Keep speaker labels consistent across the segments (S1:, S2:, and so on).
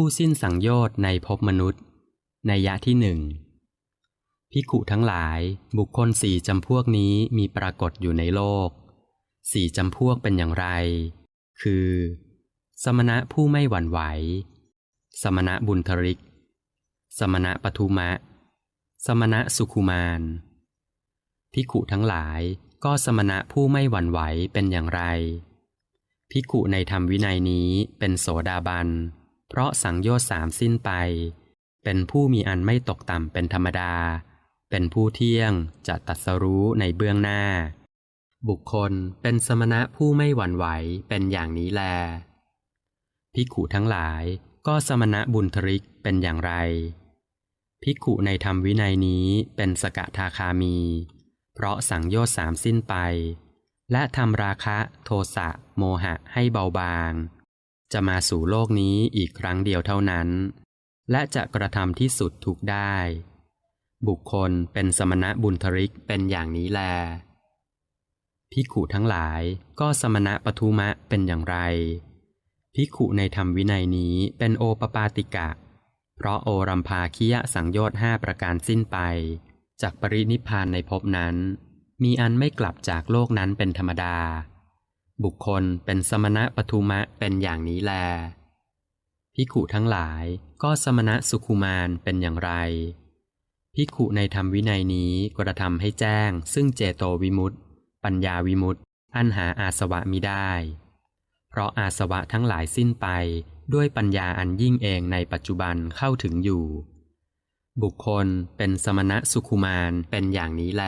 S1: ผู้สิ้นสังโยชน์ในภพมนุษย์ ในยะที่หนึ่งพิขุทั้งหลายบุคคลสี่จำพวกนี้มีปรากฏอยู่ในโลก สี่จำพวกเป็นอย่างไร คือ สมณะผู้ไม่หวั่นไหว สมณะบุญทริก สมณะปทุมะ สมณะสุขุมารพิขุทั้งหลายก็สมณะผู้ไม่หวั่นไหวเป็นอย่างไรพิขุในธรรมวินัยนี้เป็นโสดาบัน เพราะสังโยชน์สามสิ้นไป เป็นผู้มีอันไม่ตกต่ำเป็นธรรมดา เป็นผู้เที่ยงจะตัดสรู้ในเบื้องหน้า บุคคลเป็นสมณะผู้ไม่หวั่นไหวเป็นอย่างนี้แลพิขุทั้งหลายก็สมณะบุญทริกเป็นอย่างไรพิขุในธรรมวินัยนี้เป็นสกทาคามี เพราะสังโยชน์สามสิ้นไป และทำราคะโทสะโมหะให้เบาบาง จะมาสู่โลกนี้อีกครั้งเดียวเท่านั้น และจะกระทำที่สุดทุกได้ บุคคลเป็นสมณะบุญทริกเป็นอย่างนี้แล พิขุทั้งหลายก็สมณะปทุมะเป็นอย่างไร พิขุในธรรมวินัยนี้เป็นโอปปาติกะ เพราะโอรัมภาคิยะสังโยชน์ห้าประการสิ้นไป จากปรินิพานในภพนั้น มีอันไม่กลับจากโลกนั้นเป็นธรรมดา บุคคลเป็นสมณะปทุมะเป็นอย่างนี้แลพิขุทั้งหลายก็สมณะสุขุมารเป็นอย่างไรพิขุในธรรมวินัยนี้กระทำให้แจ้ง ซึ่งเจโตวิมุตติปัญญาวิมุตติอันหาอาสวะมิได้ เพราะอาสวะทั้งหลายสิ้นไปด้วยปัญญาอันยิ่งเองในปัจจุบันเข้าถึงอยู่ บุคคลเป็นสมณะสุขุมารเป็นอย่างนี้แล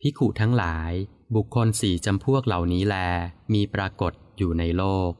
S1: พิขุทั้งหลาย บุคคลสี่จำพวกเหล่านี้แล มีปรากฏอยู่ในโลก